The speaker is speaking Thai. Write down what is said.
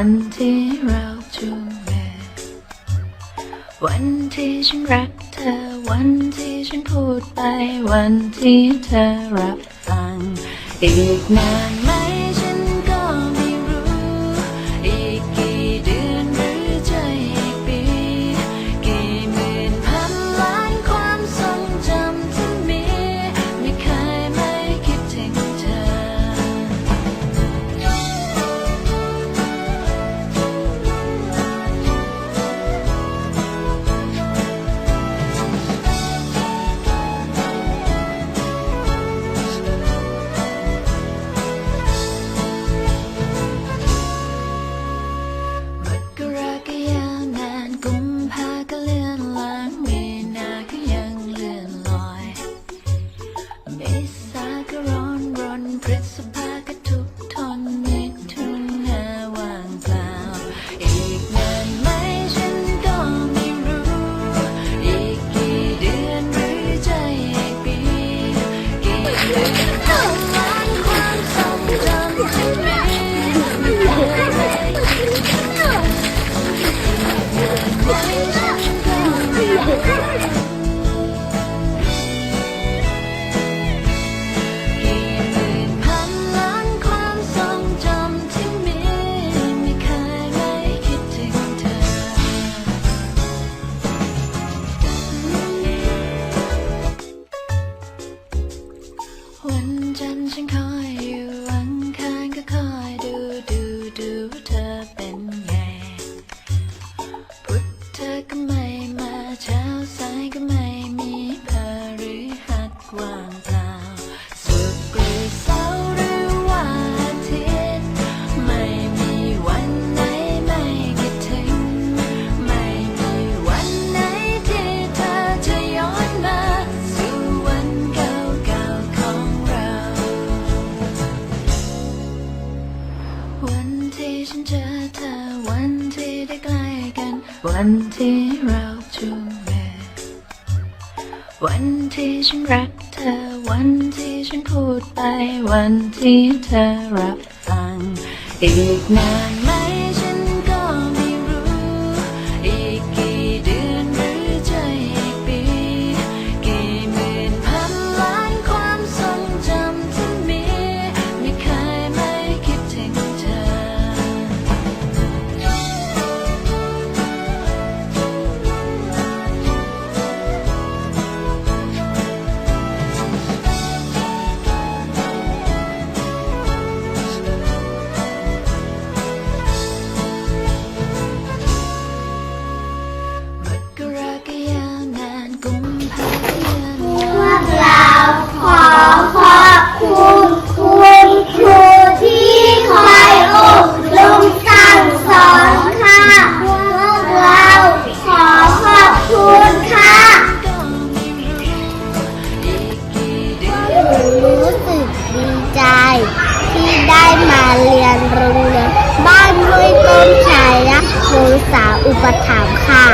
วันที่เราจูงมือวันที่ฉันรักเธอ วันที่ฉันพูดไป วันที่เธอรับฟัง อีกนานไหม it's a. วันที่เราจูงมือวันที่ฉันรักเธอ วันที่ฉันพูดไป วันที่เธอรับฟังอีกนาน อุปถัมภ์ค่ะ